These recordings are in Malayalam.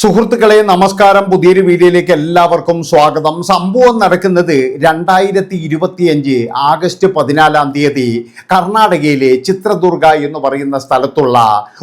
സുഹൃത്തുക്കളെ നമസ്കാരം. പുതിയൊരു വീഡിയോയിലേക്ക് എല്ലാവർക്കും സ്വാഗതം. സംഭവം നടക്കുന്നത് രണ്ടായിരത്തി ഇരുപത്തിയഞ്ച് ആഗസ്റ്റ് പതിനാലാം തീയതി കർണാടകയിലെ ചിത്രദുർഗ എന്ന് പറയുന്ന സ്ഥലത്തുള്ള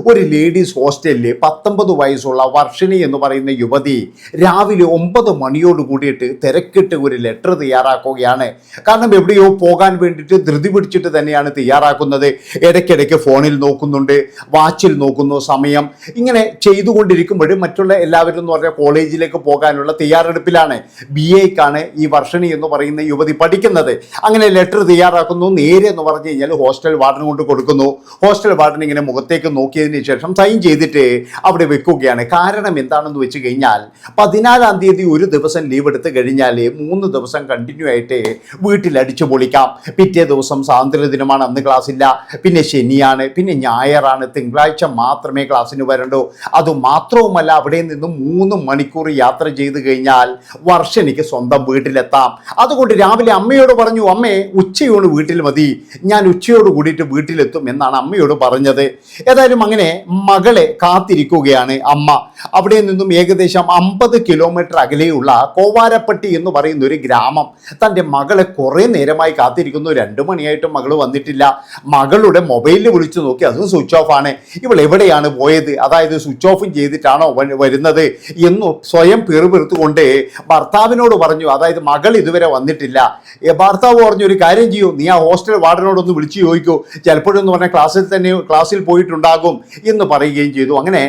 ഒരു ലേഡീസ് ഹോസ്റ്റലിൽ പത്തൊമ്പത് വയസ്സുള്ള വർഷിണി എന്ന് പറയുന്ന യുവതി രാവിലെ ഒമ്പത് മണിയോട് കൂടിയിട്ട് തിരക്കിട്ട് ഒരു ലെറ്റർ തയ്യാറാക്കുകയാണ്. കാരണം എവിടെയോ പോകാൻ വേണ്ടിയിട്ട് ധൃതി പിടിച്ചിട്ട് തന്നെയാണ് തയ്യാറാക്കുന്നത്. ഇടയ്ക്കിടയ്ക്ക് ഫോണിൽ നോക്കുന്നുണ്ട് വാച്ചിൽ നോക്കുന്നു സമയം. ഇങ്ങനെ ചെയ്തുകൊണ്ടിരിക്കുമ്പോഴും മറ്റുള്ള എല്ലാവരും എന്ന് പറഞ്ഞാൽ കോളേജിലേക്ക് പോകാനുള്ള തയ്യാറെടുപ്പിലാണ് ബി എക്കാണ് ഈ വർഷണി എന്ന് പറയുന്ന യുവതി പഠിക്കുന്നത്. അങ്ങനെ ലെറ്റർ തയ്യാറാക്കുന്നു. നേരെ എന്ന് പറഞ്ഞു കഴിഞ്ഞാൽ ഹോസ്റ്റൽ വാർഡൻ കൊണ്ട് കൊടുക്കുന്നു. ഹോസ്റ്റൽ വാർഡൻ ഇങ്ങനെ മുഖത്തേക്ക് നോക്കിയതിന് ശേഷം സൈൻ ചെയ്തിട്ട് അവിടെ വെക്കുകയാണ്. കാരണം എന്താണെന്ന് വെച്ച് കഴിഞ്ഞാൽ പതിനാലാം തീയതി ഒരു ദിവസം ലീവ് എടുത്ത് കഴിഞ്ഞാൽ മൂന്ന് ദിവസം കണ്ടിന്യൂ ആയിട്ട് വീട്ടിൽ അടിച്ചു പൊളിക്കാം. പിറ്റേ ദിവസം സ്വാതന്ത്ര്യ ദിനമാണ്. അന്ന് ക്ലാസ് ഇല്ല. പിന്നെ ശനിയാണ്. പിന്നെ ഞായറാണ്. തിങ്കളാഴ്ച മാത്രമേ ക്ലാസ്സിന് വരണ്ടൂ. അതുമാത്രവുമല്ല അവിടെ നിന്നും മൂന്ന് മണിക്കൂർ യാത്ര ചെയ്ത് കഴിഞ്ഞാൽ വർഷനിക്ക് സ്വന്തം വീട്ടിലെത്താം. അതുകൊണ്ട് രാവിലെ അമ്മയോട് പറഞ്ഞു അമ്മേ ഉച്ചയോട് വീട്ടിൽ മതി. ഞാൻ ഉച്ചയോട് കൂടിയിട്ട് വീട്ടിലെത്തും എന്നാണ് അമ്മയോട് പറഞ്ഞത്. ഏതായാലും അങ്ങനെ മകളെ കാത്തിരിക്കുകയാണ് അമ്മ. അവിടെ നിന്നും ഏകദേശം അമ്പത് കിലോമീറ്റർ അകലെയുള്ള കോവാരപ്പട്ടി എന്ന് പറയുന്ന ഒരു ഗ്രാമം. തന്റെ മകളെ കുറേ നേരമായി കാത്തിരിക്കുന്നു. രണ്ടു മണിയായിട്ടും മകൾ വന്നിട്ടില്ല. മകളുടെ മൊബൈലിൽ വിളിച്ചു നോക്കി അതും സ്വിച്ച് ഓഫ് ആണ്. ഇവൾ എവിടെയാണ് പോയത്? അതായത് സ്വിച്ച് ഓഫും ചെയ്തിട്ടാണോ വ- വരുന്നത് എന്നു സ്വയം പിറുപിറുത്തുകൊണ്ട് ഭർത്താവിനോട് പറഞ്ഞു അതായത് മകൾ ഇതുവരെ വന്നിട്ടില്ല. ഭർത്താവ് പറഞ്ഞു ഒരു കാര്യം ചെയ്യൂ നീ ആ ഹോസ്റ്റൽ വാർഡനോടൊന്ന് വിളിച്ചു ചോദിക്കൂ. ചിലപ്പോഴെന്ന് പറഞ്ഞാൽ ക്ലാസ്സിൽ തന്നെ ക്ലാസ്സിൽ പോയിട്ടുണ്ടാകും എന്ന് പറയുകയും ചെയ്തു. അങ്ങനെ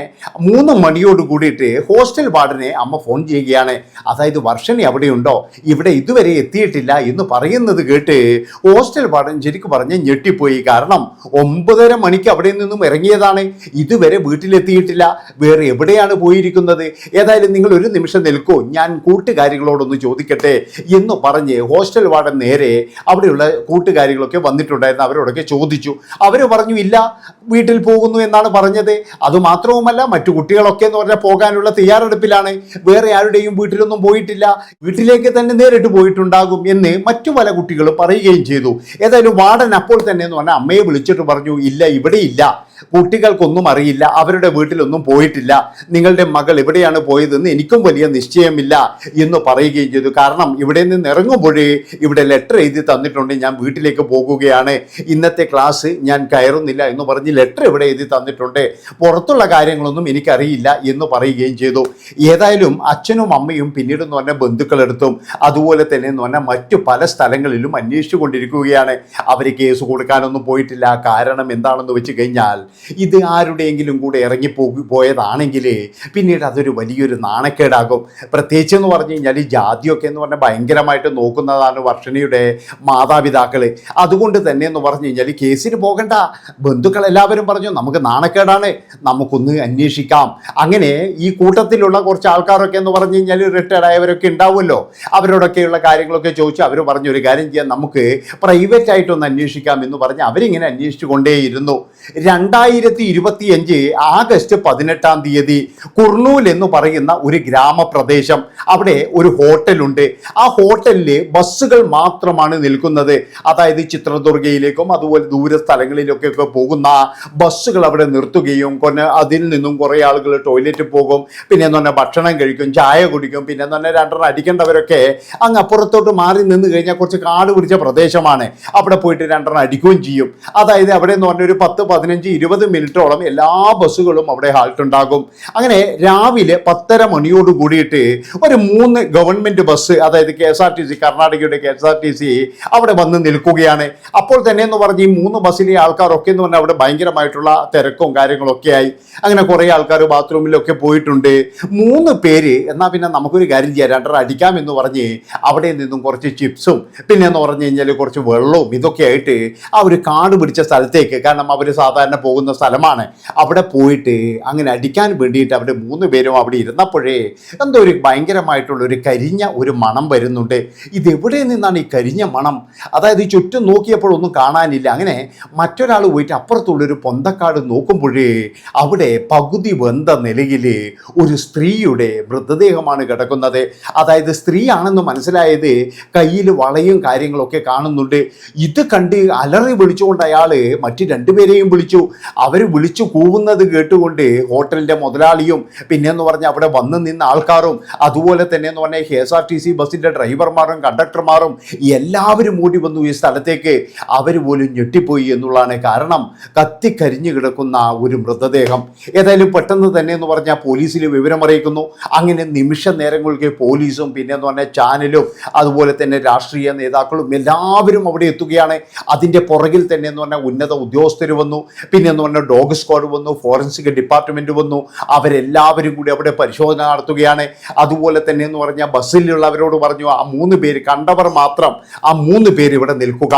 മൂന്ന് മണിയോട് കൂടിയിട്ട് ഹോസ്റ്റൽ വാർഡിനെ അമ്മ ഫോൺ ചെയ്യുകയാണ്. അതായത് വർഷനെ അവിടെയുണ്ടോ ഇവിടെ ഇതുവരെ എത്തിയിട്ടില്ല എന്ന് പറയുന്നത് കേട്ട് ഹോസ്റ്റൽ വാർഡൻ ശരിക്കും പറഞ്ഞ് ഞെട്ടിപ്പോയി. കാരണം ഒമ്പതര മണിക്ക് അവിടെ നിന്നും ഇറങ്ങിയതാണ്. ഇതുവരെ വീട്ടിലെത്തിയിട്ടില്ല. വേറെ എവിടെയാണ് പോയിരിക്കുന്നത്? ഏതായാലും നിങ്ങൾ ഒരു നിമിഷം നിൽക്കൂ. ഞാൻ കൂട്ടുകാരികളോടൊന്ന് ചോദിക്കട്ടെ എന്ന് പറഞ്ഞ് ഹോസ്റ്റൽ വാർഡൻ നേരെ അവിടെയുള്ള കൂട്ടുകാരികളൊക്കെ വന്നിട്ടുണ്ടായിരുന്നു. അവരോടൊക്കെ ചോദിച്ചു. അവർ പറഞ്ഞു ഇല്ല വീട്ടിൽ പോകുന്നു എന്നാണ് പറഞ്ഞത്. അതുമാത്രവുമല്ല മറ്റു കുട്ടികളൊക്കെ എന്ന് പറഞ്ഞാൽ പോകാനുള്ള തയ്യാറെടുപ്പിലാണ്. വേറെ ആരുടെയും വീട്ടിലൊന്നും പോയിട്ടില്ല. വീട്ടിലേക്ക് തന്നെ നേരിട്ട് പോയിട്ടുണ്ടാകും എന്ന് മറ്റു പല കുട്ടികളും പറയുകയും ചെയ്തു. ഏതായാലും വാർഡൻ അപ്പോൾ തന്നെ എന്ന് പറഞ്ഞാൽ അമ്മയെ വിളിച്ചിട്ട് പറഞ്ഞു ഇല്ല ഇവിടെ ഇല്ല കുട്ടികൾക്കൊന്നും അറിയില്ല. അവരുടെ വീട്ടിലൊന്നും പോയിട്ടില്ല. നിങ്ങളുടെ മകൾ എവിടെയാണ് പോയതെന്ന് എനിക്കും വലിയ നിശ്ചയമില്ല എന്ന് പറയുകയും ചെയ്തു. കാരണം ഇവിടെ നിന്ന് ഇറങ്ങുമ്പോഴേ ഇവിടെ ലെറ്റർ എഴുതി തന്നിട്ടുണ്ട്. ഞാൻ വീട്ടിലേക്ക് പോകുകയാണ്. ഇന്നത്തെ ക്ലാസ് ഞാൻ കയറുന്നില്ല എന്ന് പറഞ്ഞ് ലെറ്റർ ഇവിടെ എഴുതി തന്നിട്ടുണ്ട്. പുറത്തുള്ള കാര്യങ്ങളൊന്നും എനിക്കറിയില്ല എന്ന് പറയുകയും ചെയ്തു. ഏതായാലും അച്ഛനും അമ്മയും പിന്നീട് എന്ന് പറഞ്ഞാൽ ബന്ധുക്കളെടുത്തും അതുപോലെ തന്നെ എന്ന് പറഞ്ഞാൽ മറ്റു പല സ്ഥലങ്ങളിലും അന്വേഷിച്ചു കൊണ്ടിരിക്കുകയാണ് അവർ കേസ് കൊടുക്കാനൊന്നും പോയിട്ടില്ല. കാരണം എന്താണെന്ന് വെച്ച് കഴിഞ്ഞാൽ ഇത് ആരുടെയെങ്കിലും കൂടെ ഇറങ്ങിപ്പോ പോയതാണെങ്കിൽ പിന്നീട് അതൊരു വലിയൊരു നാണക്കേടാകും. പ്രത്യേകിച്ച് എന്ന് പറഞ്ഞു കഴിഞ്ഞാൽ ഈ ജാതിയൊക്കെ എന്ന് പറഞ്ഞാൽ ഭയങ്കരമായിട്ട് നോക്കുന്നതാണ് വർഷണിയുടെ മാതാപിതാക്കൾ അതുകൊണ്ട് തന്നെ എന്ന് പറഞ്ഞു കഴിഞ്ഞാൽ കേസിന് പോകണ്ട. ബന്ധുക്കൾ എല്ലാവരും പറഞ്ഞു നമുക്ക് നാണക്കേടാണ് നമുക്കൊന്ന് അന്വേഷിക്കാം. അങ്ങനെ ഈ കൂട്ടത്തിലുള്ള കുറച്ച് ആൾക്കാരൊക്കെ എന്ന് പറഞ്ഞു കഴിഞ്ഞാൽ റിട്ടയർഡ് ആയവരൊക്കെ ഉണ്ടാവുമല്ലോ. അവരോടൊക്കെയുള്ള കാര്യങ്ങളൊക്കെ ചോദിച്ചു അവർ പറഞ്ഞു ഒരു കാര്യം ചെയ്യാം നമുക്ക് പ്രൈവറ്റ് ആയിട്ടൊന്ന് അന്വേഷിക്കാം എന്ന് പറഞ്ഞ് അവരിങ്ങനെ അന്വേഷിച്ചു കൊണ്ടേയിരുന്നു. രണ്ടായിരത്തി ഇരുപത്തിയഞ്ച് ആഗസ്റ്റ് പതിനെട്ടാം തീയതി കുർണൂൽ എന്ന് പറയുന്ന ഒരു ഗ്രാമപ്രദേശം. അവിടെ ഒരു ഹോട്ടലുണ്ട്. ആ ഹോട്ടലിൽ ബസ്സുകൾ മാത്രമാണ് നിൽക്കുന്നത്. അതായത് ചിത്രദുർഗയിലേക്കും അതുപോലെ ദൂര സ്ഥലങ്ങളിലൊക്കെ പോകുന്ന ബസ്സുകൾ അവിടെ നിർത്തുകയും കൊന്നെ അതിൽ നിന്നും കുറേ ആളുകൾ ടോയ്ലറ്റിൽ പോകും. പിന്നെ എന്ന് പറഞ്ഞാൽ ഭക്ഷണം കഴിക്കും ചായ കുടിക്കും. പിന്നെ എന്ന് പറഞ്ഞാൽ രണ്ടെണ്ണം അടിക്കേണ്ടവരൊക്കെ അങ്ങ് അപ്പുറത്തോട്ട് മാറി നിന്ന് കഴിഞ്ഞാൽ കുറച്ച് കാട് പിടിച്ച പ്രദേശമാണ്. അവിടെ പോയിട്ട് രണ്ടെണ്ണം അടിക്കുകയും ചെയ്യും. അതായത് അവിടെ എന്ന് പറഞ്ഞാൽ ഒരു പത്ത് പതിനഞ്ച് ഇരുപത് മിനിറ്റോളം എല്ലാ ബസ്സുകളും അവിടെ ഹാൾട്ട് ഉണ്ടാകും. അങ്ങനെ രാവിലെ പത്തര മണിയോട് കൂടിയിട്ട് ഒരു മൂന്ന് ഗവൺമെന്റ് ബസ് അതായത് K S R T C കർണാടകയുടെ K S R T C അവിടെ വന്ന് നിൽക്കുകയാണ്. അപ്പോൾ തന്നെ എന്ന് പറഞ്ഞ് ഈ മൂന്ന് ബസ്സിലെ ആൾക്കാരൊക്കെ എന്ന് പറഞ്ഞാൽ അവിടെ ഭയങ്കരമായിട്ടുള്ള തിരക്കും കാര്യങ്ങളൊക്കെ ആയി. അങ്ങനെ കുറേ ആൾക്കാർ ബാത്റൂമിലൊക്കെ പോയിട്ടുണ്ട്. മൂന്ന് പേര് എന്നാൽ പിന്നെ നമുക്കൊരു കാര്യം ചെയ്യാം. രണ്ടര അടിക്കാം എന്ന് പറഞ്ഞ് അവിടെ നിന്നും കുറച്ച് ചിപ്സും പിന്നെ എന്ന് പറഞ്ഞു കഴിഞ്ഞാൽ കുറച്ച് വെള്ളവും ഇതൊക്കെ ആയിട്ട് ആ ഒരു കാട് പിടിച്ച സ്ഥലത്തേക്ക് കാരണം അവർ സാധാരണ പോകുന്ന സ്ഥലമാണ്. അവിടെ പോയിട്ട് അങ്ങനെ അടിക്കാൻ വേണ്ടിയിട്ട് അവിടെ മൂന്ന് പേരും അവിടെ ഇരുന്നപ്പോഴേ എന്തോ ഒരു ഭയങ്കരമായിട്ടുള്ള ഒരു കരിഞ്ഞ ഒരു മണം വരുന്നുണ്ട്. ഇതെവിടെ നിന്നാണ് ഈ കരിഞ്ഞ മണം? അതായത് ചുറ്റും നോക്കിയപ്പോഴൊന്നും കാണാനില്ല. അങ്ങനെ മറ്റൊരാൾ പോയിട്ട് അപ്പുറത്തുള്ളൊരു പൊന്തക്കാട് നോക്കുമ്പോഴേ അവിടെ പകുതി വെന്ത നിലയിൽ ഒരു സ്ത്രീയുടെ മൃതദേഹമാണ് കിടക്കുന്നത്. അതായത് സ്ത്രീയാണെന്ന് മനസ്സിലായത് കയ്യിൽ വളയും കാര്യങ്ങളൊക്കെ കാണുന്നുണ്ട്. ഇത് കണ്ട് അലറി വിളിച്ചുകൊണ്ട് അയാൾ മറ്റു രണ്ടുപേരെയും വിളിച്ചു. അവർ വിളിച്ചു കൂവുന്നത് കേട്ടുകൊണ്ട് ഹോട്ടലിന്റെ മുതലാളിയും പിന്നെ എന്ന് പറഞ്ഞാൽ അവിടെ വന്ന് നിന്ന ആൾക്കാരും അതുപോലെ തന്നെ എന്ന് പറഞ്ഞാൽ K S R T C ബസ്സിന്റെ ഡ്രൈവർമാരും കണ്ടക്ടർമാരും എല്ലാവരും മൂടി വന്നു ഈ സ്ഥലത്തേക്ക്. അവർ പോലും ഞെട്ടിപ്പോയി എന്നുള്ളതാണ് കാരണം കത്തിക്കരിഞ്ഞു കിടക്കുന്ന ഒരു മൃതദേഹം. ഏതായാലും പെട്ടെന്ന് തന്നെ എന്ന് പറഞ്ഞാൽ പോലീസിൽ വിവരമറിയിക്കുന്നു. അങ്ങനെ നിമിഷ നേരങ്ങൾക്ക് പോലീസും പിന്നെ എന്ന് പറഞ്ഞാൽ ചാനലും അതുപോലെ തന്നെ രാഷ്ട്രീയ നേതാക്കളും എല്ലാവരും അവിടെ എത്തുകയാണ്. അതിന്റെ പുറകിൽ തന്നെ എന്ന് പറഞ്ഞാൽ ഉന്നത ഉദ്യോഗസ്ഥർ വന്നു. പിന്നെ എന്ന് പറഞ്ഞാൽ ഡോഗ് സ്ക്വാഡ് വന്നു ഫോറൻസിക് ഡിപ്പാർട്ട്മെന്റ് വന്നു. അവരെല്ലാവരും കൂടി അവിടെ പരിശോധന നടത്തുകയാണ്. അതുപോലെ തന്നെ എന്ന് പറഞ്ഞാൽ ബസ്സിലുള്ളവരോട് പറഞ്ഞു ആ മൂന്ന് പേര് കണ്ടവർ മാത്രം ആ മൂന്ന് പേര് ഇവിടെ നിൽക്കുക.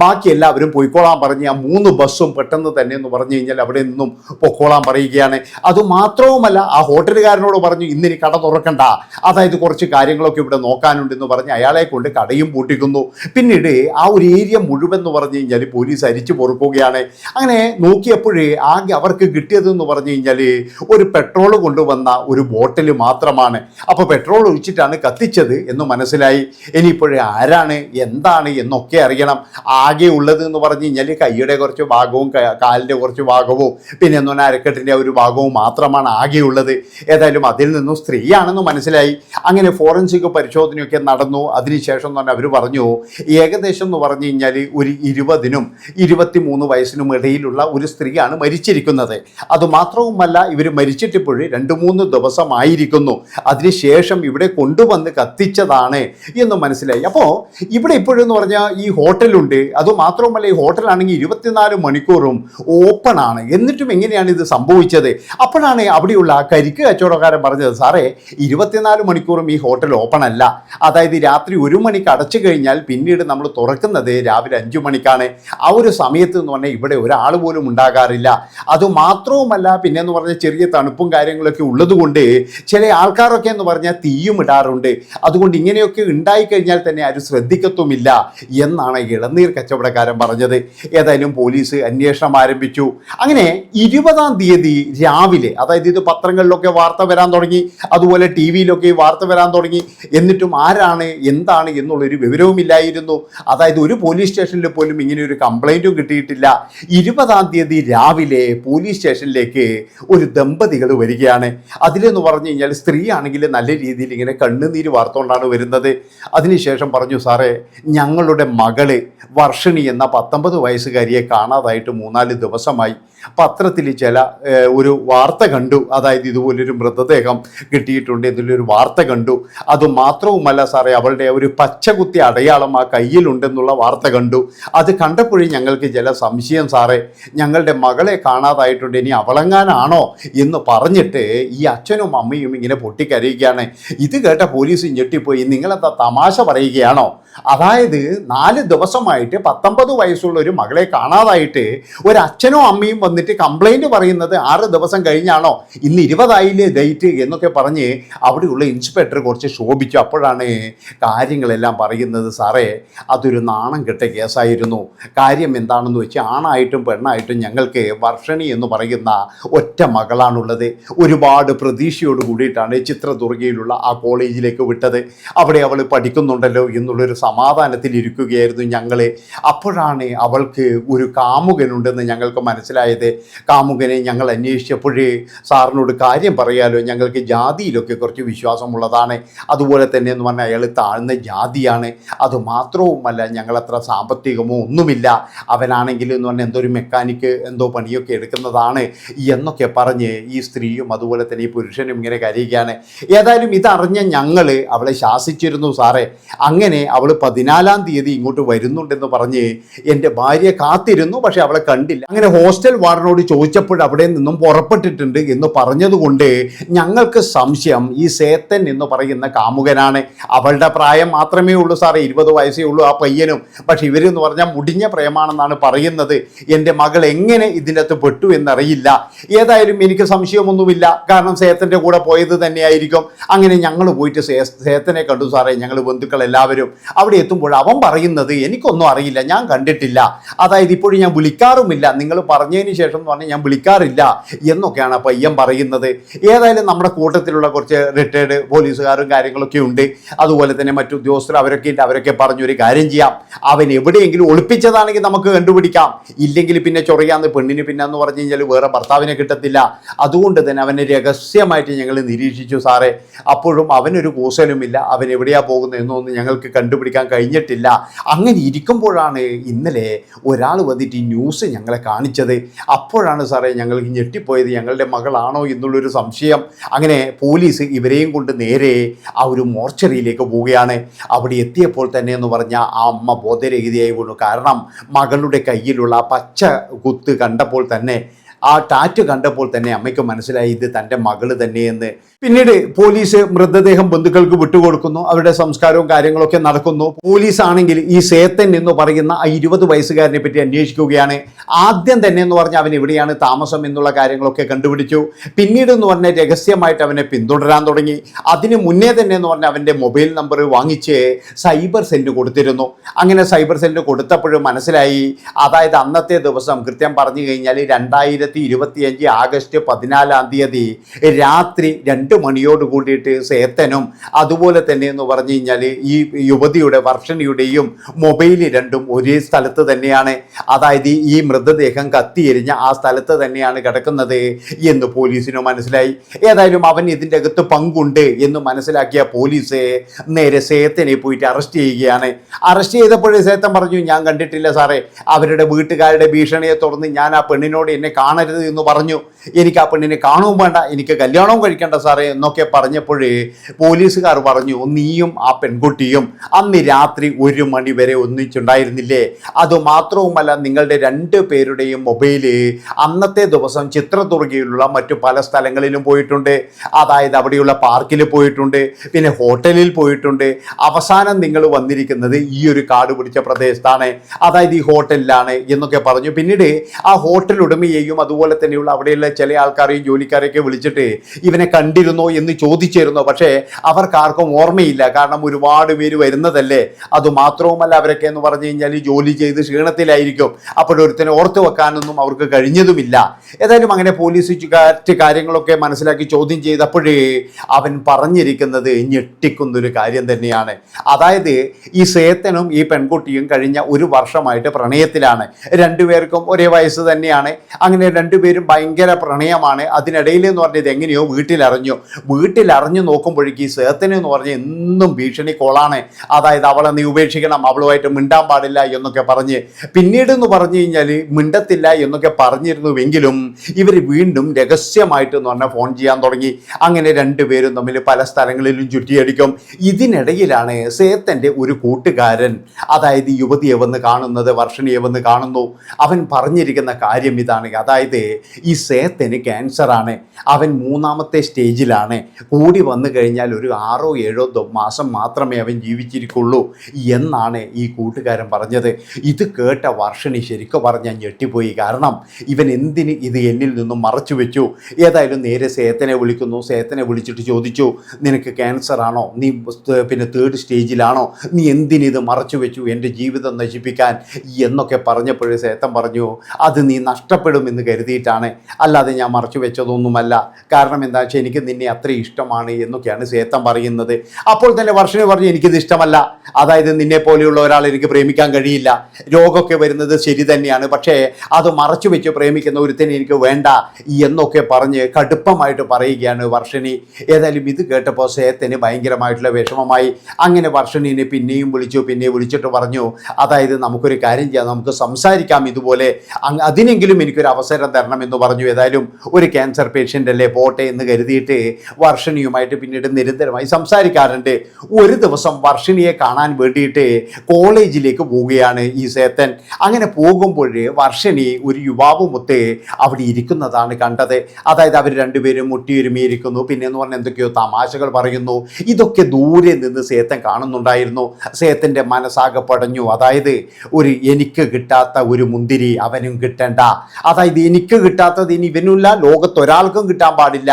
ബാക്കി എല്ലാവരും പോയിക്കോളാൻ പറഞ്ഞ് ആ മൂന്ന് ബസ്സും പെട്ടെന്ന് തന്നെ എന്ന് പറഞ്ഞു കഴിഞ്ഞാൽ അവിടെ നിന്നും പൊക്കോളാൻ പറയുകയാണ്. അതുമാത്രവുമല്ല ആ ഹോട്ടലുകാരനോട് പറഞ്ഞു ഇന്നിനി കട തുറക്കണ്ട. അതായത് കുറച്ച് കാര്യങ്ങളൊക്കെ ഇവിടെ നോക്കാനുണ്ടെന്ന് പറഞ്ഞ് അയാളെ കൊണ്ട് കടയും പൂട്ടിക്കുന്നു. പിന്നീട് ആ ഒരു ഏരിയ മുഴുവൻ എന്ന് പറഞ്ഞു കഴിഞ്ഞാൽ പോലീസ് അരിച്ചു പൊറുക്കുകയാണ്. അങ്ങനെ നോക്കിയപ്പോഴേ ആകെ അവർക്ക് കിട്ടിയതെന്ന് പറഞ്ഞു കഴിഞ്ഞാൽ ഒരു പെട്രോൾ കൊണ്ടുവന്ന ഒരു ബോട്ടിൽ മാത്രമാണ്. അപ്പോൾ പെട്രോൾ ഒഴിച്ചിട്ടാണ് കത്തിച്ചത് എന്ന് മനസ്സിലായി. ഇനിയിപ്പോഴേ ആരാണ് എന്താണ് എന്നൊക്കെ അറിയണം. ആകെ ഉള്ളത് എന്ന് പറഞ്ഞു കഴിഞ്ഞാൽ കൈയുടെ കുറച്ച് ഭാഗവും കാലിന്റെ കുറച്ച് ഭാഗവും പിന്നെ എന്ന് പറഞ്ഞാൽ അരക്കെട്ടിന്റെ ഒരു ഭാഗവും മാത്രമാണ് ആകെയുള്ളത് ഏതായാലും അതിൽ നിന്നും സ്ത്രീയാണെന്ന് മനസ്സിലായി. അങ്ങനെ ഫോറൻസിക് പരിശോധനയൊക്കെ നടന്നു. അതിനുശേഷം എന്ന് പറഞ്ഞാൽ അവർ പറഞ്ഞു ഏകദേശം എന്ന് പറഞ്ഞു കഴിഞ്ഞാൽ ഒരു ഇരുപതിനും ഇരുപത്തിമൂന്ന് വയസ്സിനും ഇടയിലുള്ള ഒരു സ്ത്രീയാണ് മരിച്ചിരിക്കുന്നത്. അതുമാത്രവുമല്ല ഇവർ മരിച്ചിട്ടിപ്പോഴും രണ്ട് മൂന്ന് ദിവസമായിരിക്കുന്നു. അതിനുശേഷം ഇവിടെ കൊണ്ടുവന്ന് കത്തിച്ചതാണ് എന്ന് മനസ്സിലായി. അപ്പോൾ ഇവിടെ ഇപ്പോഴെന്ന് പറഞ്ഞാൽ ഈ ഹോട്ടലുണ്ട്. അതുമാത്രവുമല്ല ഈ ഹോട്ടലാണെങ്കിൽ ഇരുപത്തിനാല് മണിക്കൂറും ഓപ്പൺ ആണ് എന്നിട്ടും എങ്ങനെയാണ് ഇത് സംഭവിച്ചത്? അപ്പോഴാണ് അവിടെയുള്ള കരിക്ക് കച്ചവടക്കാരൻ പറഞ്ഞത് സാറേ ഇരുപത്തിനാല് മണിക്കൂറും ഈ ഹോട്ടൽ ഓപ്പൺ അല്ല അതായത് രാത്രി ഒരു മണിക്ക് അടച്ചു കഴിഞ്ഞാൽ പിന്നീട് നമ്മൾ തുറക്കുന്നത് രാവിലെ അഞ്ചു മണിക്കാണ്. ആ ഒരു സമയത്ത് എന്ന് പറഞ്ഞാൽ ഇവിടെ ഒരാൾ പോലും ഉണ്ടാകാറില്ല. അതുമാത്രവുമല്ല പിന്നെ എന്ന് പറഞ്ഞാൽ ചെറിയ തണുപ്പും കാര്യങ്ങളൊക്കെ ഉള്ളതുകൊണ്ട് ചില ആൾക്കാരൊക്കെ എന്ന് പറഞ്ഞാൽ തീയും ഇടാറുണ്ട്. അതുകൊണ്ട് ഇങ്ങനെയൊക്കെ ഉണ്ടായി കഴിഞ്ഞാൽ തന്നെ ആരും ശ്രദ്ധിക്കത്തുമില്ല എന്നാണ് ഇളനീർ കച്ചവടക്കാരൻ പറഞ്ഞത്. ഏതായാലും പോലീസ് അന്വേഷണം ആരംഭിച്ചു. അങ്ങനെ ഇരുപതാം തീയതി രാവിലെ അതായത് ഇത് പത്രങ്ങളിലൊക്കെ വാർത്ത വരാൻ തുടങ്ങി അതുപോലെ ടി വിയിലൊക്കെ വാർത്ത വരാൻ തുടങ്ങി എന്നിട്ടും ആരാണ് എന്താണ് എന്നുള്ളൊരു വിവരവുമില്ലായിരുന്നു അതായത് ഒരു പോലീസ് സ്റ്റേഷനിൽ പോലും ഇങ്ങനെ ഒരു കംപ്ലൈന്റും കിട്ടിയിട്ടില്ല. ഇരുപതാം തീയതി രാവിലെ പോലീസ് സ്റ്റേഷനിലേക്ക് ഒരു ദമ്പതികൾ വരികയാണ്. അതിലെന്ന് പറഞ്ഞു കഴിഞ്ഞാൽ സ്ത്രീ ആണെങ്കിൽ നല്ല രീതിയിൽ ഇങ്ങനെ കണ്ണുനീര് വാർത്തുകൊണ്ടാണ് വരുന്നത്. അതിനുശേഷം പറഞ്ഞു സാറേ ഞങ്ങളുടെ മകൾ വർഷിണി എന്ന പത്തൊമ്പത് വയസ്സുകാരിയെ കാണാതായിട്ട് മൂന്നാൽ ദിവസമായി. പത്രത്തിൽ ചില ഒരു വാർത്ത കണ്ടു. അതായത് ഇതുപോലൊരു മൃതദേഹം കിട്ടിയിട്ടുണ്ട് ഇതിലൊരു വാർത്ത കണ്ടു. അത് മാത്രവുമല്ല സാറേ അവളുടെ ഒരു പച്ചകുത്തി അടയാളം ആ കയ്യിലുണ്ടെന്നുള്ള വാർത്ത കണ്ടു. അത് കണ്ടപ്പോഴേ ഞങ്ങൾക്ക് ചില സംശയം സാറേ. ഞങ്ങളുടെ മകളെ കാണാതായിട്ടുണ്ട്. ഇനി അവളങ്ങാനാണോ എന്ന് പറഞ്ഞിട്ട് ഈ അച്ഛനും അമ്മയും ഇങ്ങനെ പൊട്ടിക്കരയുകയാണ്. ഇത് കേട്ട പോലീസ് ഞെട്ടിപ്പോയി. നിങ്ങളെന്താ തമാശ പറയുകയാണോ? അതായത് നാല് ദിവസമായിട്ട് പത്തൊമ്പത് വയസ്സുള്ള ഒരു മകളെ കാണാതായിട്ട് ഒരു അച്ഛനോ അമ്മയും വന്നിട്ട് കംപ്ലൈന്റ് പറയുന്നത് ആറ് ദിവസം കഴിഞ്ഞാണോ? ഇന്ന് ഇരുപതായില്ലേ ഡേറ്റ് എന്നൊക്കെ പറഞ്ഞ് അവിടെയുള്ള ഇൻസ്പെക്ടർ കുറച്ച് ശോഭിച്ചു. അപ്പോഴാണ് കാര്യങ്ങളെല്ലാം പറയുന്നത് സാറേ അതൊരു നാണം കെട്ട കേസായിരുന്നു. കാര്യം എന്താണെന്ന് വെച്ചാൽ ആണായിട്ടും പെണ്ണായിട്ടും ഞങ്ങൾക്ക് വർഷണി എന്ന് പറയുന്ന ഒറ്റ മകളാണുള്ളത്. ഒരുപാട് പ്രതീക്ഷയോട് കൂടിയിട്ടാണ് ചിത്രദുർഗയിലുള്ള ആ കോളേജിലേക്ക് വിട്ടത്. അവിടെ അവൾ പഠിക്കുന്നുണ്ടല്ലോ എന്നുള്ളൊരു സമാധാനത്തിൽ ഇരിക്കുകയായിരുന്നു ഞങ്ങൾ അപ്പോഴാണ് അവൾക്ക് ഒരു കാമുകനുണ്ടെന്ന് ഞങ്ങൾക്ക് മനസ്സിലായത്. കാമുകനെ ഞങ്ങൾ അന്വേഷിച്ചപ്പോഴേ സാറിനോട് കാര്യം പറയാലോ ഞങ്ങൾക്ക് ജാതിയിലൊക്കെ കുറച്ച് വിശ്വാസമുള്ളതാണ്. അതുപോലെ തന്നെ എന്ന് പറഞ്ഞാൽ അയാൾ താഴ്ന്ന ജാതിയാണ്. അത് മാത്രവുമല്ല ഞങ്ങളത്ര സാമ്പത്തികമോ ഒന്നുമില്ല. അവനാണെങ്കിൽ എന്ന് പറഞ്ഞാൽ എന്തോ ഒരു മെക്കാനിക്ക് എന്തോ പണിയൊക്കെ എടുക്കുന്നതാണ് എന്നൊക്കെ പറഞ്ഞ് ഈ സ്ത്രീയും അതുപോലെ തന്നെ ഈ പുരുഷനും ഇങ്ങനെ കരയുകയാണ്. ഏതായാലും ഇതറിഞ്ഞ ഞങ്ങൾ അവളെ ശാസിച്ചിരുന്നു സാറേ. അങ്ങനെ അവൾ പതിനാലാം തീയതി ഇങ്ങോട്ട് വരുന്നുണ്ടെന്ന് പറഞ്ഞ് എന്റെ ഭാര്യ കാത്തിരുന്നു പക്ഷെ അവളെ കണ്ടില്ല. അങ്ങനെ ഹോസ്റ്റൽ വാർഡനോട് ചോദിച്ചപ്പോൾ അവിടെ നിന്നും പുറപ്പെട്ടിട്ടുണ്ട് എന്ന് പറഞ്ഞതുകൊണ്ട് ഞങ്ങൾക്ക് സംശയം ഈ സേത്തൻ എന്ന് പറയുന്ന കാമുകനാണ്. അവളുടെ പ്രായം മാത്രമേ ഉള്ളൂ സാറേ ഇരുപത് വയസ്സേ ഉള്ളൂ ആ പയ്യനും. പക്ഷെ ഇവരെന്ന് പറഞ്ഞാൽ മുടിഞ്ഞ പ്രേമാണെന്നാണ് പറയുന്നത്. എന്റെ മകൾ എങ്ങനെ ഇതിനകത്ത് പെട്ടു എന്നറിയില്ല. ഏതായാലും എനിക്ക് സംശയമൊന്നുമില്ല. കാരണം സേത്തന്റെ കൂടെ പോയത് തന്നെയായിരിക്കും. അങ്ങനെ ഞങ്ങൾ പോയിട്ട് സേ സേത്തനെ കണ്ടു സാറേ ഞങ്ങൾ ബന്ധുക്കൾ എല്ലാവരും അവിടെ എത്തുമ്പോൾ അവൻ പറയുന്നത് എനിക്കൊന്നും അറിയില്ല ഞാൻ കണ്ടിട്ടില്ല. അതായത് ഇപ്പോഴും ഞാൻ വിളിക്കാറുമില്ല. നിങ്ങൾ പറഞ്ഞതിന് ശേഷം എന്ന് പറഞ്ഞാൽ ഞാൻ വിളിക്കാറില്ല എന്നൊക്കെയാണ് പയ്യൻ പറയുന്നത്. ഏതായാലും നമ്മുടെ കൂട്ടത്തിലുള്ള കുറച്ച് റിട്ടയർഡ് പോലീസുകാരും കാര്യങ്ങളൊക്കെ ഉണ്ട്. അതുപോലെ തന്നെ മറ്റു ഉദ്യോഗസ്ഥർ അവരൊക്കെ ഉണ്ട്. അവരൊക്കെ പറഞ്ഞൊരു കാര്യം ചെയ്യാം. അവൻ എവിടെയെങ്കിലും ഒളിപ്പിച്ചതാണെങ്കിൽ നമുക്ക് കണ്ടുപിടിക്കാം. ഇല്ലെങ്കിൽ പിന്നെ ചൊറിയാന്ന് പെണ്ണിന് പിന്നെ എന്ന് പറഞ്ഞു കഴിഞ്ഞാൽ വേറെ ഭർത്താവിനെ കിട്ടത്തില്ല. അതുകൊണ്ട് തന്നെ അവനെ രഹസ്യമായിട്ട് ഞങ്ങൾ നിരീക്ഷിച്ചു സാറേ. അപ്പോഴും അവനൊരു കൂസലുമില്ല. അവൻ എവിടെയാണ് പോകുന്നത് എന്നൊന്നും ഞങ്ങൾക്ക് കണ്ടുപിടിക്കാൻ കഴിഞ്ഞിട്ടില്ല. അങ്ങനെ ഇരിക്കുമ്പോഴാണ് ഇന്നലെ ഒരാൾ വന്നിട്ട് ഈ ന്യൂസ് ഞങ്ങളെ കാണിച്ചത്. അപ്പോഴാണ് സാറേ ഞങ്ങൾ ഞെട്ടിപ്പോയത്. ഞങ്ങളുടെ മകളാണോ എന്നുള്ളൊരു സംശയം. അങ്ങനെ പോലീസ് ഇവരെയും കൊണ്ട് നേരെ ആ ഒരു മോർച്ചറിയിലേക്ക് പോവുകയാണ്. അവിടെ എത്തിയപ്പോൾ തന്നെ എന്ന് പറഞ്ഞാൽ ആ അമ്മ ബോധരഹിതയായി വീണു. കാരണം മകളുടെ കയ്യിലുള്ള പച്ച കുത്ത് കണ്ടപ്പോൾ തന്നെ ആ ടാറ്റ് കണ്ടപ്പോൾ തന്നെ അമ്മയ്ക്ക് മനസ്സിലായി ഇത് തന്റെ മകൾ തന്നെയെന്ന്. പിന്നീട് പോലീസ് മൃതദേഹം ബന്ധുക്കൾക്ക് വിട്ടുകൊടുക്കുന്നു. അവരുടെ സംസ്കാരവും കാര്യങ്ങളൊക്കെ നടക്കുന്നു. പോലീസ് ആണെങ്കിൽ ഈ സേത്തൻ എന്ന് പറയുന്ന ആ ഇരുപത് വയസ്സുകാരനെ പറ്റി അന്വേഷിക്കുകയാണ്. ആദ്യം തന്നെ എന്ന് പറഞ്ഞാൽ അവൻ എവിടെയാണ് താമസം എന്നുള്ള കാര്യങ്ങളൊക്കെ കണ്ടുപിടിച്ചു. പിന്നീട് എന്ന് പറഞ്ഞാൽ രഹസ്യമായിട്ട് അവനെ പിന്തുടരാൻ തുടങ്ങി. അതിന് മുന്നേ തന്നെ എന്ന് പറഞ്ഞാൽ അവന്റെ മൊബൈൽ നമ്പർ വാങ്ങിച്ച് സൈബർ സെല്ലിന് കൊടുത്തിരുന്നു. അങ്ങനെ സൈബർ സെല്ലിന് കൊടുത്തപ്പോഴും മനസ്സിലായി. അതായത് അന്നത്തെ ദിവസം കൃത്യം പറഞ്ഞു കഴിഞ്ഞാൽ രണ്ടായിരത്തി ഇരുപത്തിയഞ്ച് ആഗസ്റ്റ് പതിനാലാം തീയതി രാത്രി രണ്ട് മണിയോട് കൂടിയിട്ട് സേത്തനും അതുപോലെ തന്നെ എന്ന് പറഞ്ഞു കഴിഞ്ഞാൽ ഈ യുവതിയുടെ വർഷണിയുടെയും മൊബൈൽ രണ്ടും ഒരേ സ്ഥലത്ത് തന്നെയാണ്. അതായത് ഈ മൃതദേഹം കത്തിയെരിഞ്ഞ ആ സ്ഥലത്ത് തന്നെയാണ് കിടക്കുന്നത് എന്ന് പോലീസിന് മനസ്സിലായി. ഏതായാലും അവൻ ഇതിന്റെ അകത്ത് പങ്കുണ്ട് എന്ന് മനസ്സിലാക്കിയ പോലീസ് നേരെ സേത്തനെ പോയിട്ട് അറസ്റ്റ് ചെയ്യുകയാണ്. അറസ്റ്റ് ചെയ്തപ്പോഴേ സേത്തൻ പറഞ്ഞു ഞാൻ കണ്ടിട്ടില്ല സാറേ അവരുടെ വീട്ടുകാരുടെ ഭീഷണിയെ തുടർന്ന് ഞാൻ ആ പെണ്ണിനോട് എന്നെ കാണരുത് എന്ന് പറഞ്ഞു. എനിക്ക് ആ പെണ്ണിനെ കാണുകയും വേണ്ട എനിക്ക് കല്യാണവും കഴിക്കേണ്ട സാറേ എന്നൊക്കെ പറഞ്ഞപ്പോഴേ പോലീസുകാർ പറഞ്ഞു നീയും ആ പെൺകുട്ടിയും അന്ന് രാത്രി ഒരു മണി വരെ ഒന്നിച്ചുണ്ടായിരുന്നില്ലേ? അതുമാത്രവുമല്ല നിങ്ങളുടെ രണ്ട് പേരുടെയും മൊബൈൽ അന്നത്തെ ദിവസം ചിത്രദുർഗയിലുള്ള മറ്റു പല സ്ഥലങ്ങളിലും പോയിട്ടുണ്ട്. അതായത് അവിടെയുള്ള പാർക്കിൽ പോയിട്ടുണ്ട് പിന്നെ ഹോട്ടലിൽ പോയിട്ടുണ്ട്. അവസാനം നിങ്ങൾ വന്നിരിക്കുന്നത് ഈ ഒരു കാട് പിടിച്ച പ്രദേശത്താണ്. അതായത് ഈ ഹോട്ടലിലാണ് എന്നൊക്കെ പറഞ്ഞു. പിന്നീട് ആ ഹോട്ടൽ ഉടമയെയും അതുപോലെ തന്നെയുള്ള അവിടെയുള്ള ചില ആൾക്കാരെയും ജോലിക്കാരെയൊക്കെ വിളിച്ചിട്ട് ഇവനെ കണ്ടിരുന്നോ എന്ന് ചോദിച്ചിരുന്നു. പക്ഷേ അവർക്കാർക്കും ഓർമ്മയില്ല. കാരണം ഒരുപാട് പേര് വരുന്നതല്ലേ? അതുമാത്രവുമല്ല അവരൊക്കെ എന്ന് പറഞ്ഞു കഴിഞ്ഞാൽ ജോലി ചെയ്ത് ക്ഷീണത്തിലായിരിക്കും. അപ്പോഴൊരുത്തനെ ഓർത്ത് വെക്കാനൊന്നും അവർക്ക് കഴിഞ്ഞതുമില്ല. ഏതായാലും അങ്ങനെ പോലീസ് മറ്റ് കാര്യങ്ങളൊക്കെ മനസ്സിലാക്കി ചോദ്യം ചെയ്തപ്പോഴേ അവൻ പറഞ്ഞിരിക്കുന്നത് ഞെട്ടിക്കുന്നൊരു കാര്യം തന്നെയാണ്. അതായത് ഈ സേത്തനും ഈ പെൺകുട്ടിയും കഴിഞ്ഞ ഒരു വർഷമായിട്ട് പ്രണയത്തിലാണ്. രണ്ടുപേർക്കും ഒരേ വയസ്സ് തന്നെയാണ്. അങ്ങനെ രണ്ടുപേരും ഭയങ്കര പ്രണയമാണ്. അതിനിടയിൽ എന്ന് പറഞ്ഞത് എങ്ങനെയോ വീട്ടിലറിഞ്ഞു. വീട്ടിലറിഞ്ഞു നോക്കുമ്പോഴേക്ക് സേത്തന് എന്ന് പറഞ്ഞ എന്നും ഭീഷണി കോളാണ് അതായത് അവളെ നീ ഉപേക്ഷിക്കണം അവളുമായിട്ട് മിണ്ടാൻ പാടില്ല എന്നൊക്കെ പറഞ്ഞ്. പിന്നീട് എന്ന് പറഞ്ഞു കഴിഞ്ഞാൽ മിണ്ടത്തില്ല എന്നൊക്കെ പറഞ്ഞിരുന്നുവെങ്കിലും ഇവർ വീണ്ടും രഹസ്യമായിട്ട് എന്ന് പറഞ്ഞാൽ ഫോൺ ചെയ്യാൻ തുടങ്ങി. അങ്ങനെ രണ്ടുപേരും തമ്മിൽ പല സ്ഥലങ്ങളിലും ചുറ്റിയടിക്കും. ഇതിനിടയിലാണ് സേത്തന്റെ ഒരു കൂട്ടുകാരൻ അതായത് യുവതിയെ വന്ന് കാണുന്നത് വർഷണിയെ വന്ന് കാണുന്നു. അവൻ പറഞ്ഞിരിക്കുന്ന കാര്യം ഇതാണ്. അതായത് ഈ സേത്തന് ക്യാൻസറാണ്. അവൻ മൂന്നാമത്തെ സ്റ്റേജിലാണ്. കൂടി വന്നു കഴിഞ്ഞാൽ ഒരു ആറോ ഏഴോ മാസം മാത്രമേ അവൻ ജീവിച്ചിരിക്കുള്ളൂ എന്നാണ് ഈ കൂട്ടുകാരൻ പറഞ്ഞത്. ഇത് കേട്ട വർഷണി ശരിക്കും പറഞ്ഞാൽ ഞെട്ടിപ്പോയി. കാരണം ഇവൻ എന്തിന് ഇത് എന്നിൽ നിന്നും മറച്ചു വെച്ചു? ഏതായാലും നേരെ സേത്തനെ വിളിക്കുന്നു. സേത്തനെ വിളിച്ചിട്ട് ചോദിച്ചു നിനക്ക് ക്യാൻസർ ആണോ? നീ പിന്നെ തേർഡ് സ്റ്റേജിലാണോ? നീ എന്തിനിത് മറച്ചു വെച്ചു എന്റെ ജീവിതം നശിപ്പിക്കാൻ? എന്നൊക്കെ പറഞ്ഞപ്പോഴേ സേത്തൻ പറഞ്ഞു അത് നീ നഷ്ടപ്പെടുമെന്ന് കരുതിയിട്ടാണ്. അല്ലാതെ ഞാൻ മറച്ചു വെച്ചതൊന്നുമല്ല. കാരണം എന്താ വെച്ചാൽ എനിക്ക് നിന്നെ അത്ര ഇഷ്ടമാണ് എന്നൊക്കെയാണ് സേത്തം പറയുന്നത്. അപ്പോൾ തന്നെ വർഷനെ പറഞ്ഞു എനിക്കിത് ഇഷ്ടമല്ല. അതായത് നിന്നെ പോലെയുള്ള ഒരാൾ എനിക്ക് പ്രേമിക്കാൻ കഴിയില്ല. രോഗമൊക്കെ വരുന്നത് ശരി തന്നെയാണ്. പക്ഷേ അത് മറച്ചു വെച്ച് പ്രേമിക്കുന്ന ഒരുത്തിനെ എനിക്ക് വേണ്ട എന്നൊക്കെ പറഞ്ഞ് കടുപ്പമായിട്ട് പറയുകയാണ് വർഷനി. ഏതായാലും ഇത് കേട്ടപ്പോൾ സേത്തന് ഭയങ്കരമായിട്ടുള്ള വിഷമമായി. അങ്ങനെ വർഷണീനെ പിന്നെയും വിളിച്ചു പിന്നെയും വിളിച്ചിട്ട് പറഞ്ഞു അതായത് നമുക്കൊരു കാര്യം ചെയ്യാം. നമുക്ക് സംസാരിക്കാം ഇതുപോലെ. അതിനെങ്കിലും എനിക്കൊരു അവസരം തരണം എന്ന് പറഞ്ഞു. ഏതായാലും ഒരു ക്യാൻസർ പേഷ്യന്റ് അല്ലേ പോട്ടെ എന്ന് കരുതിയിട്ട് വർഷിണിയുമായിട്ട് പിന്നീട് നിരന്തരമായി സംസാരിക്കാറുണ്ട്. ഒരു ദിവസം വർഷിണിയെ കാണാൻ വേണ്ടിയിട്ട് കോളേജിലേക്ക് പോവുകയാണ് ഈ സേത്തൻ അങ്ങനെ പോകുമ്പോൾ വർഷിണി ഒരു യുവാവുമൊത്ത് അവിടെ ഇരിക്കുന്നതാണ് കണ്ടത്. അതായത് അവർ രണ്ടുപേരും മുട്ടിയൊരുമിയിരിക്കുന്നു. പിന്നെ എന്ന് പറഞ്ഞാൽ എന്തൊക്കെയോ തമാശകൾ പറയുന്നു. ഇതൊക്കെ ദൂരെ നിന്ന് സേത്തൻ കാണുന്നുണ്ടായിരുന്നു. സേത്തന്റെ മനസ്സാകെ പടഞ്ഞു. അതായത് ഒരു എനിക്ക് കിട്ടാത്ത ഒരു മുന്തിരി അവനും കിട്ടണ്ട. അതായത് എനിക്ക് കിട്ടാത്തത് ഇനി ഇവനുമില്ല. ലോകത്തൊരാൾക്കും കിട്ടാൻ പാടില്ല.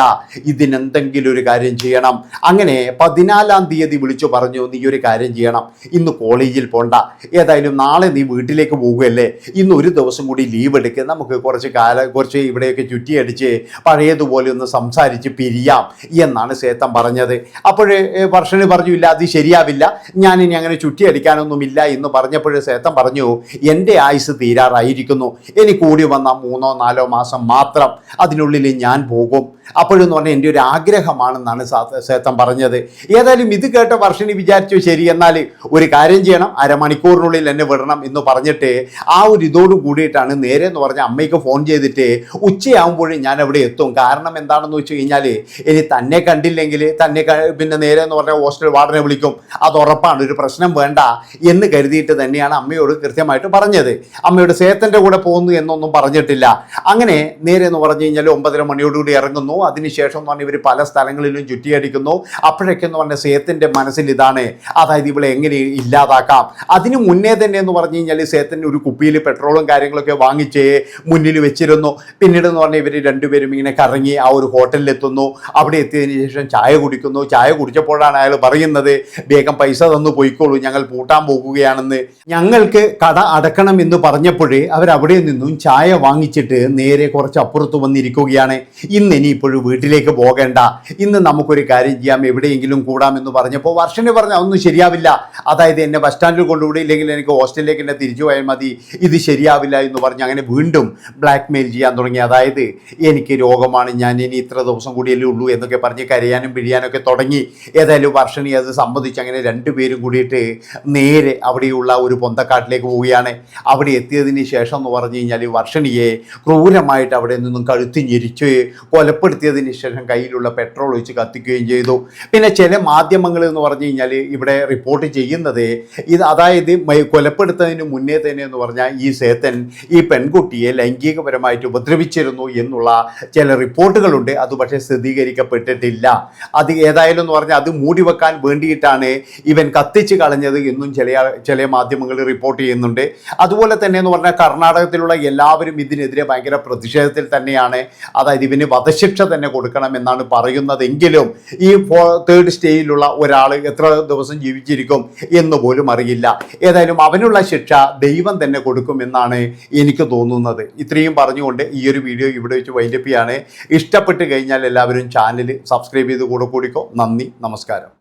ഇതിനെന്തെങ്കിലും ഒരു കാര്യം ചെയ്യണം. അങ്ങനെ പതിനാലാം തീയതി വിളിച്ചു പറഞ്ഞു നീ ഒരു കാര്യം ചെയ്യണം. ഇന്ന് കോളേജിൽ പോണ്ട. ഏതായാലും നാളെ നീ വീട്ടിലേക്ക് പോകുകയല്ലേ ഇന്ന് ഒരു ദിവസം കൂടി ലീവ് എടുക്കുക നമുക്ക് കുറച്ച് കാല കുറച്ച് ഇവിടെയൊക്കെ ചുറ്റിയടിച്ച് പഴയതുപോലെ ഒന്ന് സംസാരിച്ച് പിരിയാം എന്നാണ് സേത്തൻ പറഞ്ഞത്. അപ്പോഴേ വർഷന് പറഞ്ഞു ഇല്ല അത് ശരിയാവില്ല. ഞാൻ ഇനി അങ്ങനെ ചുറ്റിയടിക്കാനൊന്നുമില്ല എന്ന് പറഞ്ഞപ്പോഴേ സേത്തൻ പറഞ്ഞു എന്റെ ആയുസ് തീരാറായിരിക്കുന്നു. ഇനി കൂടി വന്ന മൂന്നോ നാലോ നാലോ മാസം മാത്രം അതിനുള്ളിൽ ഞാൻ പോകും. അപ്പോഴെന്ന് പറഞ്ഞാൽ എന്റെ ഒരു ആഗ്രഹമാണെന്നാണ് സേത്തം പറഞ്ഞത്. ഏതായാലും ഇത് കേട്ട വർഷിനി വിചാരിച്ചു ശരി എന്നാൽ ഒരു കാര്യം ചെയ്യണം. അരമണിക്കൂറിനുള്ളിൽ എന്നെ വിടണം എന്ന് പറഞ്ഞിട്ട് ആ ഒരു ഇതോട് കൂടിയിട്ടാണ് നേരെ എന്ന് പറഞ്ഞ അമ്മയ്ക്ക് ഫോൺ ചെയ്തിട്ട് ഉച്ചയാകുമ്പോഴും ഞാൻ അവിടെ എത്തും. കാരണം എന്താണെന്ന് വെച്ച് കഴിഞ്ഞാൽ ഇനി തന്നെ കണ്ടില്ലെങ്കിൽ തന്നെ പിന്നെ നേരെ എന്ന് പറഞ്ഞാൽ ഹോസ്റ്റൽ വാർഡനെ വിളിക്കും. അത് ഉറപ്പാണ് ഒരു പ്രശ്നം വേണ്ട എന്ന് കരുതിയിട്ട് തന്നെയാണ് അമ്മയോട് കൃത്യമായിട്ട് പറഞ്ഞത്. അമ്മയോട് സേത്തന്റെ കൂടെ പോകുന്നു എന്നൊന്നും പറഞ്ഞിട്ടില്ല. അങ്ങനെ നേരെ എന്ന് പറഞ്ഞു കഴിഞ്ഞാൽ ഒമ്പതര മണിയോടുകൂടി ഇറങ്ങുന്നു. അതിനുശേഷം എന്ന് പറഞ്ഞാൽ ഇവർ പല സ്ഥലങ്ങളിലും ചുറ്റിയടിക്കുന്നു. അപ്പോഴൊക്കെ എന്ന് പറഞ്ഞാൽ സേത്തിന്റെ മനസ്സിൽ ഇതാണ്. അതായത് ഇവളെ എങ്ങനെ ഇല്ലാതാക്കാം. അതിനു മുന്നേ തന്നെ എന്ന് പറഞ്ഞു കഴിഞ്ഞാൽ സേത്തന്റെ ഒരു കുപ്പിയിൽ പെട്രോളും കാര്യങ്ങളൊക്കെ വാങ്ങിച്ച് മുന്നിൽ വെച്ചിരുന്നു. പിന്നീട് എന്ന് പറഞ്ഞാൽ ഇവർ രണ്ടുപേരും ഇങ്ങനെ കറങ്ങി ആ ഒരു ഹോട്ടലിലെത്തുന്നു. അവിടെ എത്തിയതിന് ശേഷം ചായ കുടിക്കുന്നു. ചായ കുടിച്ചപ്പോഴാണ് അയാൾ പറയുന്നത് വേഗം പൈസ തന്നു പോയിക്കോളൂ. ഞങ്ങൾ പൂട്ടാൻ പോകുകയാണെന്ന്. ഞങ്ങൾക്ക് കട അടക്കണം എന്ന് പറഞ്ഞപ്പോഴേ അവരവിടെ നിന്നും ചായ വാങ്ങിച്ചിട്ട് നേരെ കുറച്ച് അപ്പുറത്ത് വന്നിരിക്കുകയാണ്. ഇന്ന് ഇനിയിപ്പോഴും വീട്ടിലേക്ക് പോകേണ്ട. ഇന്ന് നമുക്കൊരു കാര്യം ചെയ്യാം. എവിടെയെങ്കിലും കൂടാമെന്ന് പറഞ്ഞപ്പോൾ വർഷന് പറഞ്ഞ അതൊന്നും ശരിയാവില്ല. അതായത് എന്നെ ബസ് സ്റ്റാൻഡിൽ കൊണ്ടുവിടില്ലെങ്കിൽ എനിക്ക് ഹോസ്റ്റലിലേക്ക് എന്നെ തിരിച്ചു പോയാൽ മതി. ഇത് ശരിയാവില്ല എന്ന് പറഞ്ഞ് അങ്ങനെ വീണ്ടും ബ്ലാക്ക് മെയിൽ ചെയ്യാൻ തുടങ്ങി. അതായത് എനിക്ക് രോഗമാണ്. ഞാൻ ഇനി ഇത്ര ദിവസം കൂടിയല്ലേ ഉള്ളൂ എന്നൊക്കെ പറഞ്ഞ് കരയാനും പിഴിയാനൊക്കെ തുടങ്ങി. ഏതായാലും വർഷണി അത് സമ്മതിച്ച് അങ്ങനെ രണ്ടുപേരും കൂടിയിട്ട് നേരെ അവിടെയുള്ള ഒരു പൊന്തക്കാട്ടിലേക്ക് പോവുകയാണ്. അവിടെ എത്തിയതിന് ശേഷം എന്ന് പറഞ്ഞു കഴിഞ്ഞാൽ വർഷണിയെ ക്രൂരമായിട്ട് അവിടെ നിന്നും കഴുത്തി ഞെരിച്ച് കൊലപ്പെടുത്തിയതിന് ശേഷം കയ്യിലുള്ള പെട്രോൾ ഒഴിച്ച് കത്തിക്കുകയും ചെയ്തു. പിന്നെ ചില മാധ്യമങ്ങൾ എന്ന് പറഞ്ഞു കഴിഞ്ഞാൽ ഇവിടെ റിപ്പോർട്ട് ചെയ്യുന്നത് ഇത് അതായത് കൊലപ്പെടുത്തതിന് മുന്നേ തന്നെ എന്ന് പറഞ്ഞാൽ ഈ സേത്തൻ ഈ പെൺകുട്ടിയെ ലൈംഗികപരമായിട്ട് ഉപദ്രവിച്ചിരുന്നു എന്നുള്ള ചില റിപ്പോർട്ടുകളുണ്ട്. അത് പക്ഷേ സ്ഥിരീകരിക്കപ്പെട്ടിട്ടില്ല. അത് ഏതായാലും എന്ന് പറഞ്ഞാൽ അത് മൂടി വെക്കാൻ വേണ്ടിയിട്ടാണ് ഇവൻ കത്തിച്ച് കളഞ്ഞത് എന്നും ചില ചില മാധ്യമങ്ങൾ റിപ്പോർട്ട് ചെയ്യുന്നുണ്ട്. അതുപോലെ തന്നെ എന്ന് പറഞ്ഞാൽ കർണാടകത്തിലുള്ള എല്ലാവരും ഇതിനെതിരെ ഭയങ്കര പ്രതിഷേധത്തിൽ തന്നെയാണ്. അതായത് ഇവന് വധശിക്ഷ തന്നെ കൊടുക്കണം എന്നാണ് പറയുന്നതെങ്കിലും ഈ ഫോ തേർഡ് സ്റ്റേജിലുള്ള ഒരാൾ എത്ര ദിവസം ജീവിച്ചിരിക്കും എന്ന് പോലും അറിയില്ല. ഏതായാലും അവനുള്ള ശിക്ഷ ദൈവം തന്നെ കൊടുക്കുമെന്നാണ് എനിക്ക് തോന്നുന്നത്. ഇത്രയും പറഞ്ഞുകൊണ്ട് ഈ ഒരു വീഡിയോ ഇവിടെ വെച്ച് വൈലപ്പിയാണ് ഇഷ്ടപ്പെട്ട് കഴിഞ്ഞാൽ എല്ലാവരും ചാനൽ സബ്സ്ക്രൈബ് ചെയ്ത് കൂടെ കൂടിക്കോ. നന്ദി നമസ്കാരം.